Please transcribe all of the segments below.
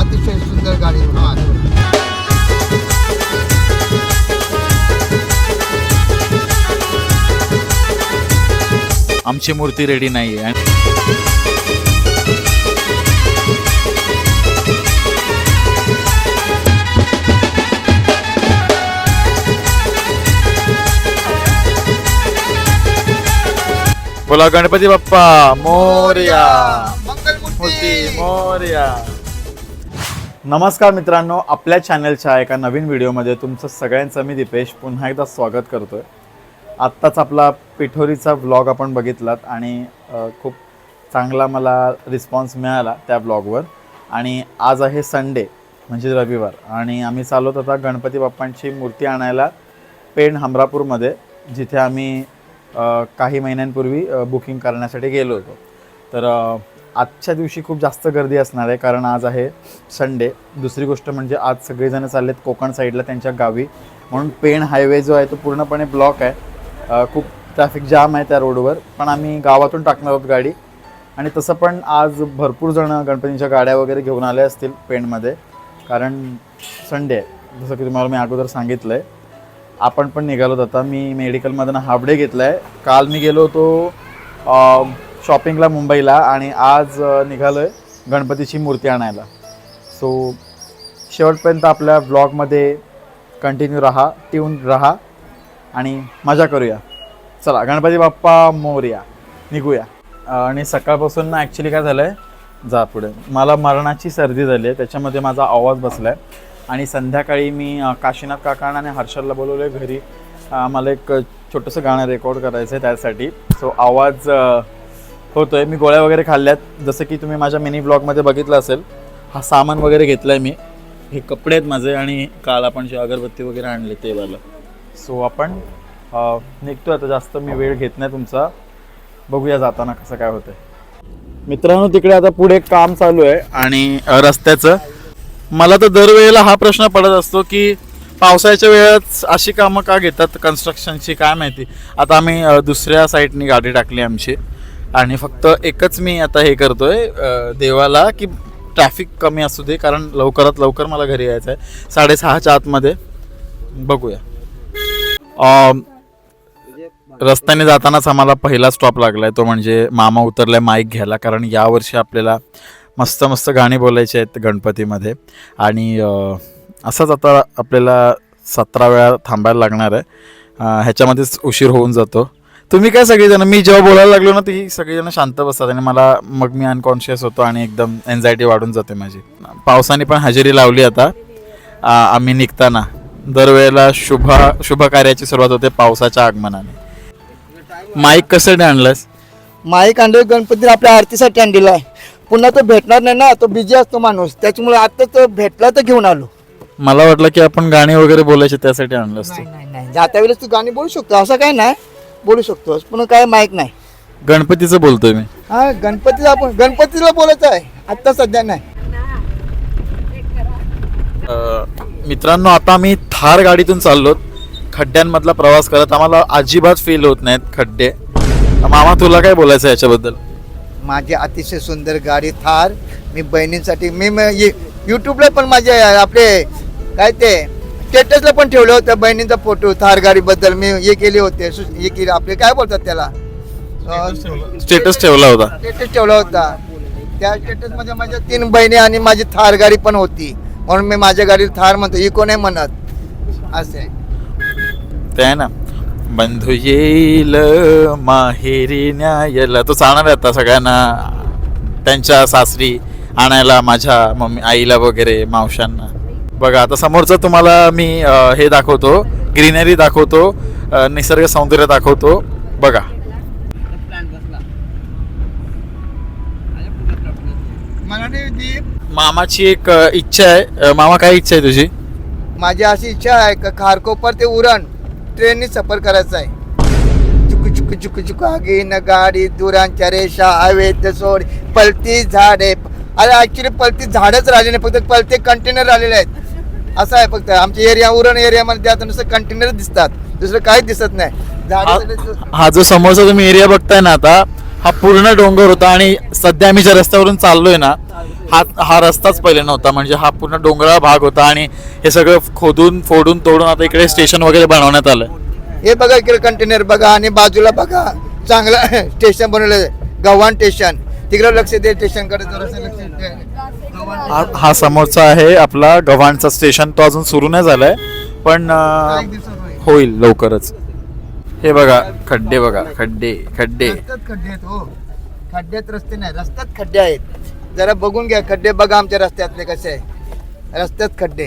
अतिशय सुंदर गाडी हा आमची मूर्ती रेडी नाही आहे बोला गणपती बाप्पा मोर्या. मूर्ती मंगलमूर्ती मोर्या. नमस्कार मित्रांनो आपल्या चॅनलच्या एका नवीन व्हिडिओमध्ये तुमचं सगळ्यांचं मी दीपेश पुन्हा एकदा स्वागत करतो आहे आत्ताच आपला पिठोरीचा व्लॉग आपण बघितलात आणि खूप चांगला मला रिस्पॉन्स मिळाला त्या व्लॉगवर आणि आज आहे संडे म्हणजे रविवार. आणि आम्ही चालवत आता गणपती बाप्पांची मूर्ती आणायला पेण हमरापूरमध्ये जिथे आम्ही काही महिन्यांपूर्वी बुकिंग करण्यासाठी गेलो होतो. तर आजच्या दिवशी खूप जास्त गर्दी असणार आहे कारण आज आहे संडे दुसरी गोष्ट म्हणजे आज सगळेजण चाललेत कोकण साईडला त्यांच्या गावी. म्हणून पेण हायवे जो आहे तो पूर्णपणे ब्लॉक आहे. खूप ट्रॅफिक जाम आहे त्या रोडवर पण आम्ही गावातून टाकणार आहोत गाडी. आणि तसं पण आज भरपूर जणं गणपतींच्या गाड्या वगैरे घेऊन आले असतील पेणमध्ये कारण संडे आहे. जसं की तुम्हाला मी अगोदर सांगितलं आहे आपण पण निघालो आता. मी मेडिकलमधून हाफ डे घेतला आहे काल मी गेलो होतो शॉपिंगला मुंबईला आणि आज निघालो आहे गणपतीची मूर्ती आणायला. सो शेवटपर्यंत आपल्या ब्लॉगमध्ये कंटिन्यू राहा ट्यून राहा आणि मजा करूया. चला गणपती बाप्पा मोर्या निघूया. आणि सकाळपासून ना ॲक्च्युली काय झालं आहे जा पुढे. मला मरणाची सर्दी झाली आहे त्याच्यामध्ये माझा आवाज बसला आहे आणि संध्याकाळी मी काशीनाथ काकांना आणि हर्षलला बोलवलं आहे घरी मला एक छोटंसं गाणं रेकॉर्ड करायचं आहे त्यासाठी. सो आवाज होतोय. मी गोळ्या वगैरे खाल्ल्यात. जसं की तुम्ही माझ्या मिनी ब्लॉगमध्ये बघितलं असेल हा सामान वगैरे घेतलं आहे मी. हे कपडे आहेत माझे आणि काल आपण जे अगरबत्ती वगैरे आणले ते वाला. सो आपण निघतोय आता. जास्त मी वेळ घेत नाही तुमचा. बघूया जाताना कसं काय होतंय. मित्रांनो तिकडे आता पुढे काम चालू आहे आणि रस्त्याचं. मला तर दरवेळेला हा प्रश्न पडत असतो की पावसाळ्याच्या वेळात अशी कामं का घेतात कन्स्ट्रक्शनची काय माहिती? आता आम्ही दुसऱ्या साईडनी गाडी टाकली आमची. आणि फक्त एकच मी आता हे करतोय देवाला की ट्रॅफिक कमी असू दे कारण लवकरात लवकर मला घरी यायचं आहे साडेसहाच्या आतमध्ये बघूया. रस्त्याने जातानाच आम्हाला पहिला स्टॉप लागलाय तो म्हणजे मामा उतरलाय माईक घ्यायला कारण यावर्षी आपल्याला मस्त मस्त गाणी बोलायची आहेत गणपतीमध्ये. आणि असंच आता आपल्याला सतरा वेळा थांबायला लागणार आहे. ह्याच्यामध्येच उशीर होऊन जातो. तुम्ही काय सगळेजण? मी जेव्हा बोलायला लागलो ना ती सगळेजण शांत बसतात आणि मला मग मी अनकॉन्शियस होतो आणि एकदम एन्झायटी वाढून जाते माझी. पावसाने पण हजेरी लावली आता. आम्ही निघताना. दरवेळेला शुभ शुभ कार्याची सुरुवात होते पावसाच्या आगमनाने. माईक कसं आणलंस? माईक आणलं गणपती आपल्या आरतीसाठी आणलेला आहे. पुन्हा तो भेटणार नाही ना तो बिझी असतो माणूस. त्याच्यामुळे आता तो भेटला तर घेऊन आलो. मला वाटलं की आपण गाणी वगैरे बोलायचे त्यासाठी आणलं असतं नाही नाही नाही. जात्या वेळेस तू गाणी बोलू शकतो. असं काय नाही. बोलू शकतोस पण काय माईक नाही. गणपतीचं बोलतोय मी. हा गणपतीला आपण गणपतीला बोलायचं आहे. आत्ता सध्या नाही. मित्रांनो आता आम्ही थार गाडीतून चाललो खड्ड्यांमधला प्रवास करत आम्हाला अजिबात फील होत नाहीत खड्डे. मामा तुला काय बोलायचं याच्याबद्दल? माझी अतिशय सुंदर गाडी थार. मी बहिणींसाठी मी युट्यूबला पण माझे आपले काय ते स्टेटसला पण ठेवलं होतं बहिणींचा फोटो थार गाडीबद्दल. मी हे केले होते. सु- हे केले. आपले काय बोलतात त्याला? अं, स्टेटस ठेवला. होता. स्टेटस ठेवला होता. त्या स्टेटसमध्ये माझ्या तीन बहिणी आणि माझी थार गाडी पण होती. म्हणून मी माझ्या गाडीला थार म्हणतो. इको नाही म्हणत? असे. ते आहे ना. बंधू येईल माहेरी न्यायला. तो चालणार आहे आता सगळ्यांना. त्यांच्या सासरी आणायला माझ्या मम्मी आईला वगैरे मावशांना. बघा आता समोरचं तुम्हाला मी हे दाखवतो ग्रीनरी दाखवतो निसर्ग सौंदर्य दाखवतो. बघा. मामाची एक इच्छा आहे. मामा काय इच्छा आहे तुझी? माझी अशी इच्छा आहे का खारकोपर ते उरण ट्रेननी सफर करायचा आहे. चुक चुक चुक चुक आगीन गाडी दुरांच्या रेषा हवेत सोड पलती झाडे. अरे ऍक्च्युली पलती झाडच राहिले नाही फक्त पलते कंटेनर राहिलेले आहेत. असं आहे फक्त. आमच्या एरिया उरण एरियामध्ये आता नुसतं कंटेनर दिसतात. दुसरं काहीच दिसत नाही. हा जो समोरचा तुम्ही एरिया बघताय ना आता हा पूर्ण डोंगर होता आणि सध्या आम्ही ज्या रस्त्यावरून चाललोय ना हा हा रस्ताच पहिले नव्हता. म्हणजे हा पूर्ण डोंगराळ भाग होता आणि हे सगळं खोदून फोडून तोडून आता इकडे स्टेशन वगैरे बनवण्यात आलं हे बघा इकडे कंटेनर बघा आणि बाजूला बघा. चांगलं स्टेशन बनवलं गव्हाण स्टेशन तिकडे लक्ष दे स्टेशनकडे जरासं लक्ष हा हा समोरचा आहे आपला गव्हाणचा स्टेशन तो अजून सुरू नाही झालाय पण अं, होईल. लवकरच. हे बघा खड्डे बघा खड्डे खड्डे. रस्त्यात खड्डे आहेत हो. खड्ड्यात रस्ते नाही रस्त्यात खड्डे आहेत. जरा बघून घ्या खड्डे बघा आमच्या रस्त्यातले कसे आहे रस्त्यात खड्डे.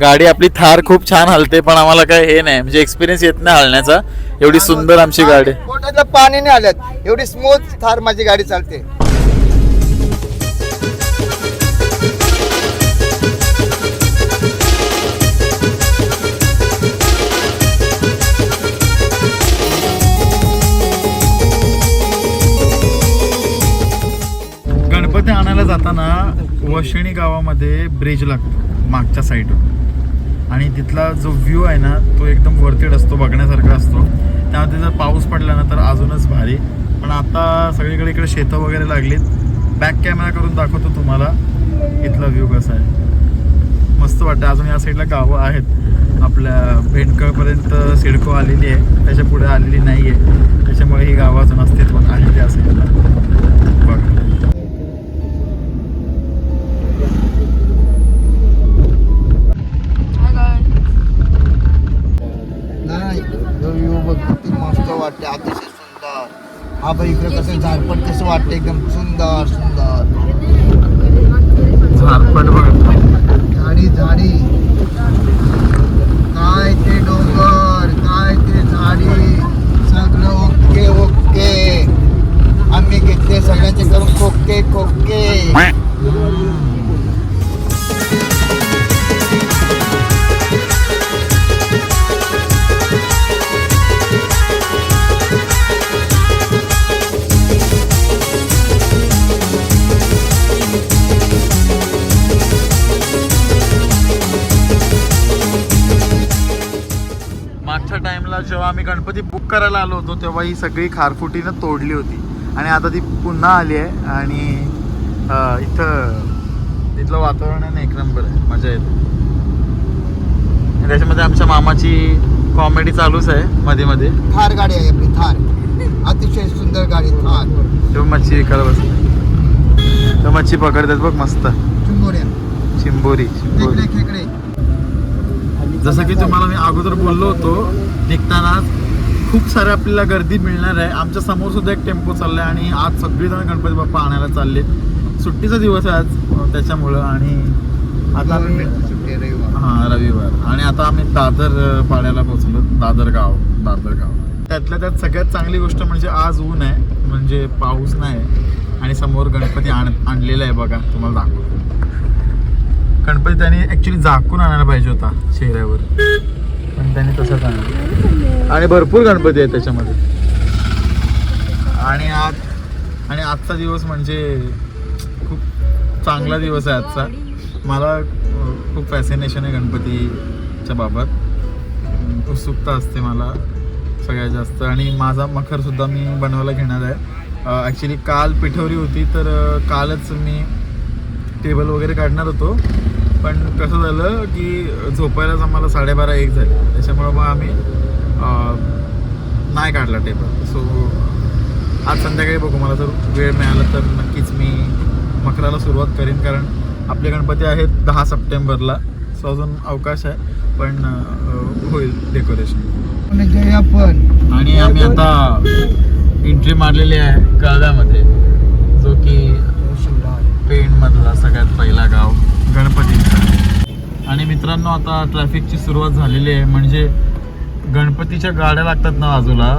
गाडी आपली थार खूप छान हलते पण आम्हाला काय हे नाही म्हणजे एक्सपिरियन्स येत नाही हलण्याचा. एवढी सुंदर आमची गाडी. पाणी नाही आलं एवढी स्मूथ थार माझी गाडी चालते. जाताना वशिणी गावामध्ये ब्रिज लागतो मागच्या साईडवर आणि तिथला जो व्ह्यू आहे ना तो एकदम वरतीड असतो बघण्यासारखा असतो. त्यामध्ये जर पाऊस पडला ना तर अजूनच भारी. पण आता सगळीकडे इकडे शेतं वगैरे लागलीत. बॅक कॅमेरा करून दाखवतो तुम्हाला इथला व्ह्यू कसा आहे. मस्त वाटतं. अजून या साईडला गावं आहेत. आपल्या भेंडकळपर्यंत सिडको आलेली आहे. त्याच्या पुढे आलेली नाही आहे त्याच्यामुळे ही गावं अजून अस्तित्वात आहे त्या साईडला वाटते अतिशय सुंदर. हा बाई इकडे कसं झाडपट कसं वाटतं एकदम सुंदर सुंदर. झारपट बघा. झाडी झाडी. काय ते डोंगर काय ते झाडी. सगळं ओके ओके. आम्ही घेतले सगळ्यांचे करून खोके खोके गणपती बुक करायला आलो होतो तेव्हा ही सगळी खारफुटीनं तोडली होती. आणि आता ती पुन्हा आली आहे आणि इथं तिथलं वातावरण आहे ना एक नंबर आहे. मजा येते. त्याच्यामध्ये आमच्या मामाची कॉमेडी चालूच आहे मध्ये मध्ये थार गाडी आहे आपली थार. अतिशय सुंदर गाडी थार. तेव्हा मच्छी विकायला बसली तर मच्छी पकडतात बघ मस्त. चिंबोरी चिंबोरी. जसं की तुम्हाला मी अगोदर बोललो होतो निघताना खूप सारे आपल्याला गर्दी मिळणार आहे. आमच्यासमोर सुद्धा एक टेम्पो चाललाय आणि आज सगळेजण गणपती बाप्पा आणायला चालले. सुट्टीचा दिवस आहे आज त्याच्यामुळं आणि आता आम्ही आहे हां रविवार. आणि आता आम्ही दादर पाड्याला पोहोचलो. दादर गाव दादर गाव. त्यातल्या त्यात सगळ्यात चांगली गोष्ट म्हणजे आज ऊन आहे म्हणजे पाऊस नाही आणि समोर गणपती आण आणलेला आहे बघा तुम्हाला दाखवतो. गणपती त्यांनी ऍक्च्युली झाकून आणायला पाहिजे होता चेहऱ्यावर. पण त्यांनी तसंच आणलं आणि भरपूर गणपती आहेत त्याच्यामध्ये. आणि आज आणि आजचा दिवस म्हणजे खूप चांगला दिवस आहे आजचा. मला खूप फॅसिनेशन आहे गणपतीच्या बाबत. उत्सुकता असते मला सगळ्यात जास्त. आणि माझा मखरसुद्धा मी बनवायला घेणार आहे. ॲक्च्युली काल पिठवरी होती तर कालच मी टेबल वगैरे काढणार होतो. पण कसं झालं की झोपायलाच आम्हाला साडेबारा एक झाले. त्याच्यामुळं मग आम्ही नाही काढला टेबल सो आज संध्याकाळी बघू. मला जर वेळ मिळाला तर नक्कीच मी मकराला सुरुवात करेन. कारण आपले गणपती आहेत दहा सप्टेंबरला. सो अजून अवकाश आहे. पण होईल डेकोरेशन आपण आणि आम्ही आता एंट्री मारलेली आहे कळव्यामध्ये जो की पेणमधला सगळ्यात पहिला गाव. गणपतीचा आणि मित्रांनो आता ट्रॅफिकची सुरुवात झालेली आहे. म्हणजे गणपतीच्या गाड्या लागतात ना बाजूला?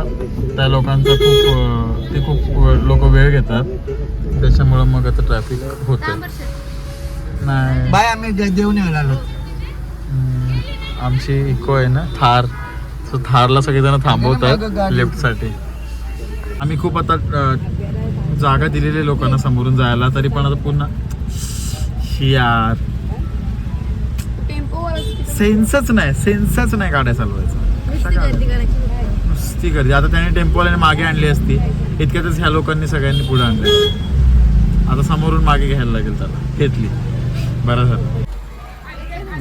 त्या लोकांचा खूप ते खूप लोक वेळ घेतात. त्याच्यामुळं मग आता ट्रॅफिक होतं नाही. बाय आम्ही देऊन आलो. आमची इको आहे ना थार. सो थारला सगळेजण थांबवतात लिफ्टसाठी आम्ही खूप आता जागा दिलेली लोकांना समोरून जायला. तरी पण आता पुन्हा शी यार टेम्पो सेन्सच नाही सेन्सच नाही गाड्या चालवायचा? नुसती गर्दी आता त्याने टेम्पोवाल्याने मागे आणली असती. इतक्यातच ह्या लोकांनी सगळ्यांनी पुढे आणले आता समोरून मागे घ्यायला लागेल त्याला. घेतली. बरं झालं.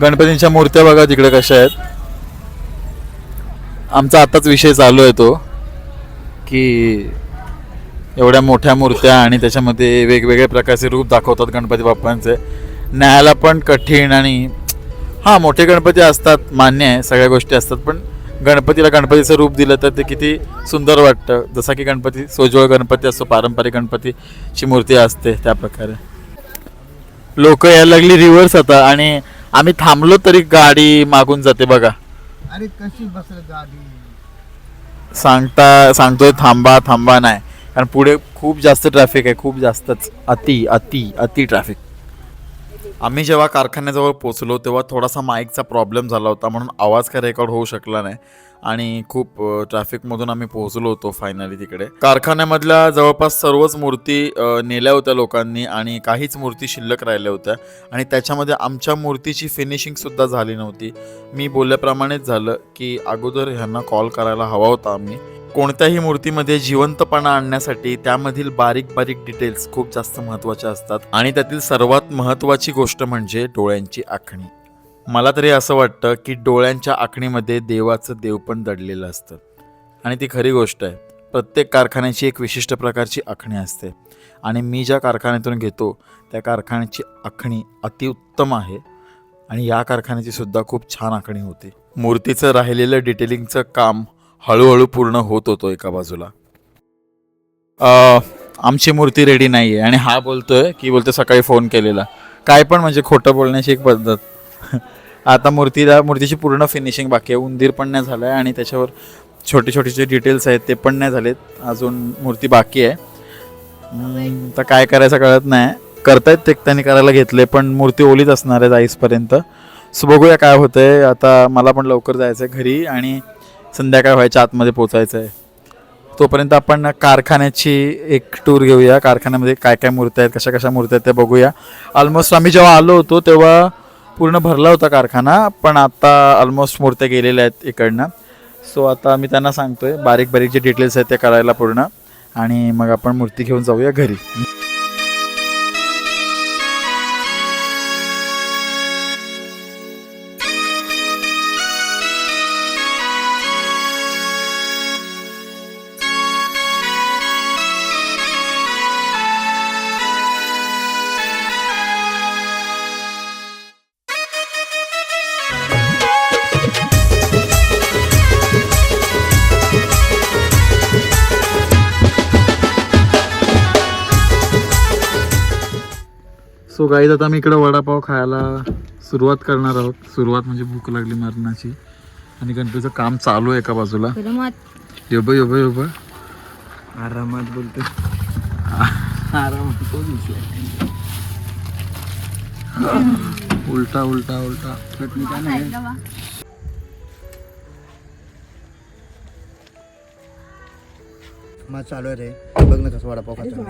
गणपतींच्या मूर्त्या बघा तिकडे कशा आहेत. आमचा आताच विषय चालू आहे तो की एवढ्या मोठ्या मूर्त्या आणि त्याच्यामध्ये वेगवेगळ्या प्रकारचे रूप दाखवतात गणपती बाप्पांचे. न्यायला पण कठीण आणि हां मोठे गणपती असतात मान्य आहे सगळ्या गोष्टी असतात पण गणपतीला गणपतीचं रूप दिलं तर ते किती सुंदर वाटतं. जसा की गणपती सोजवळ गणपती असतो पारंपरिक गणपतीची मूर्ती असते त्या प्रकारे. लोक यायला लागली रिव्हर्स आता आणि आम्ही थांबलो तरी गाडी मागून जाते बघा. अरे कशी बसल गाडी? सांगता सांगतोय थांबा थांबा नाही. कारण पुढे खूप जास्त ट्रॅफिक आहे खूप जास्तच अति अति अति ट्रॅफिक आम्ही जेव्हा कारखान्याजवळ पोचलो तेव्हा थोडासा माईकचा प्रॉब्लेम झाला होता म्हणून आवाज काय रेकॉर्ड होऊ शकला नाही. आणि खूप ट्रॅफिकमधून आम्ही पोहोचलो होतो फायनली तिकडे. कारखान्यामधल्या जवळपास सर्वच मूर्ती नेल्या होत्या लोकांनी आणि काहीच मूर्ती शिल्लक राहिल्या होत्या. आणि त्याच्यामध्ये आमच्या मूर्तीची फिनिशिंगसुद्धा झाली नव्हती. मी बोलल्याप्रमाणेच झालं की अगोदर ह्यांना कॉल करायला हवा होता आम्ही. कोणत्याही मूर्तीमध्ये जिवंतपणा आणण्यासाठी त्यामधील बारीक बारीक डिटेल्स खूप जास्त महत्त्वाच्या असतात. आणि त्यातील सर्वात महत्त्वाची गोष्ट म्हणजे डोळ्यांची आखणी. मला तरी असं वाटतं की डोळ्यांच्या आखणीमध्ये देवाचं देवपण दडलेलं असतं. आणि ती खरी गोष्ट आहे. प्रत्येक कारखान्याची एक विशिष्ट प्रकारची आखणी असते. आणि मी ज्या कारखान्यातून घेतो त्या कारखान्याची आखणी अतिउत्तम आहे. आणि या कारखान्याची सुद्धा खूप छान आखणी होती. मूर्तीचं राहिलेलं डिटेलिंगचं काम हळूहळू पूर्ण होत होतो एका बाजूला. आमची मूर्ती रेडी नाही आहे आणि हा बोलतोय की बोलतो सकाळी फोन केलेला. काय पण म्हणजे खोटं बोलण्याची एक पद्धत. आता मूर्तीला मूर्तीची पूर्ण फिनिशिंग बाकी आहे. उंदीर पण नाही झालं आहे आणि त्याच्यावर छोटे छोटे जे डिटेल्स आहेत ते पण नाही झालेत. अजून मूर्ती बाकी आहे. तर काय करायचं कळत नाही. करतायत ते त्यांनी करायला घेतले पण मूर्ती ओलीच असणार आहे जाईसपर्यंत सो बघूया काय होतंय. आता मला पण लवकर जायचं आहे घरी आणि संध्याकाळ व्हायच्या आतमध्ये पोचायचं आहे तोपर्यंत आपण कारखान्याची एक टूर घेऊया. कारखान्यामध्ये काय काय मूर्त्या आहेत कशा कशा मूर्त्या आहेत त्या बघूया. ऑलमोस्ट आम्ही जेव्हा आलो होतो तेव्हा पूर्ण भरला होता कारखाना पण आता ऑलमोस्ट मूर्त्या गेलेल्या आहेत इकडनं. सो आता मी त्यांना सांगतोय बारीक बारीक जे डिटेल्स आहेत ते करायला पूर्ण. आणि मग आपण मूर्ती घेऊन जाऊया घरी. सो गाईज आता मी इकडे वडापाव खायला सुरुवात करणार आहोत. सुरुवात म्हणजे भूक लागली मरणाची. आणि गणपतीचं काम चालू आहे एका बाजूला. योब योब योब. आरामात बोलतो आरामात उलटा उलटा उलटा. चटणी काय नाही मग चालू आहे रे. बघ ना कसं वडापाव खातो.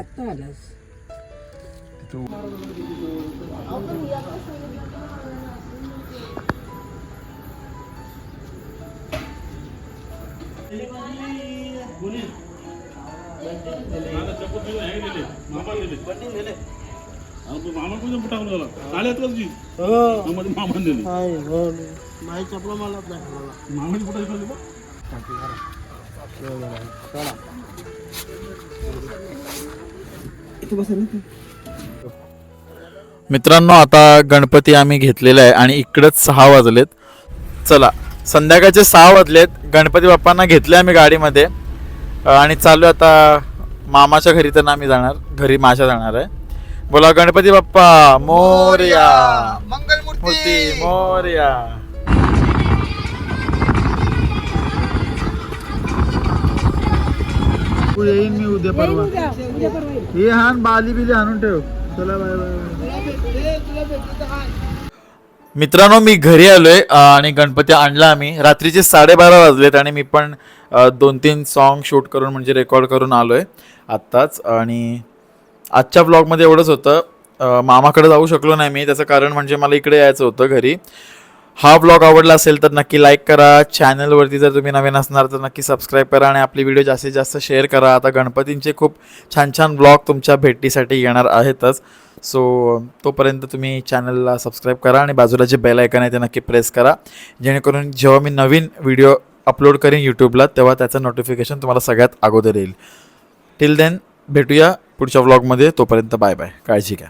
मामा कुठे टाकून झाला चालेल तुला जी मामाची मामा दिली. मामाची कुठे घेतली बा मित्रांनो आता गणपती आम्ही घेतलेला आहे आणि इकडंच सहा वाजलेत. चला संध्याकाळचे सहा वाजलेत. गणपती बाप्पांना घेतले आम्ही गाडीमध्ये. आणि चालू आता मामाच्या घरी तर ना आम्ही जाणार. घरी माझ्या जाणार आहे. बोला गणपती बाप्पा मोरया. मंगल मूर्ती मूर्ती मोरया येईन मी उद्या परवा. हे हान बाली बिली आणून ठेव. चला बाय बाय मित्रांनो मी घरी आलोय आणि गणपती आणला आम्ही. रात्रीचे साडेबारा वाजलेत आणि मी पण दोन तीन सॉन्ग शूट करून म्हणजे रेकॉर्ड करून आलोय आत्ताच. आणि आजच्या ब्लॉगमध्ये एवढंच होतं. मामाकडे जाऊ शकलो नाही मी. त्याचं कारण म्हणजे मला इकडे यायचं होतं घरी. हा ब्लॉग आवडला असेल तर नक्की लाईक करा. चॅनलवरती जर तुम्ही नवीन असणार तर नक्की सबस्क्राईब करा आणि आपली व्हिडिओ जास्तीत जास्त शेअर करा. आता गणपतींचे खूप छान छान ब्लॉग तुमच्या भेटीसाठी येणार आहेतच. सो तोपर्यंत तुम्ही चॅनलला सबस्क्राईब करा आणि बाजूला जे बेल आयकन आहे ते नक्की प्रेस करा. जेणेकरून जेव्हा मी नवीन व्हिडिओ अपलोड करेन यूट्यूबला तेव्हा त्याचं नोटिफिकेशन तुम्हाला सगळ्यात अगोदर येईल. टिल देन भेटूया पुढच्या व्लॉगमध्ये तोपर्यंत बाय बाय काळजी घ्या.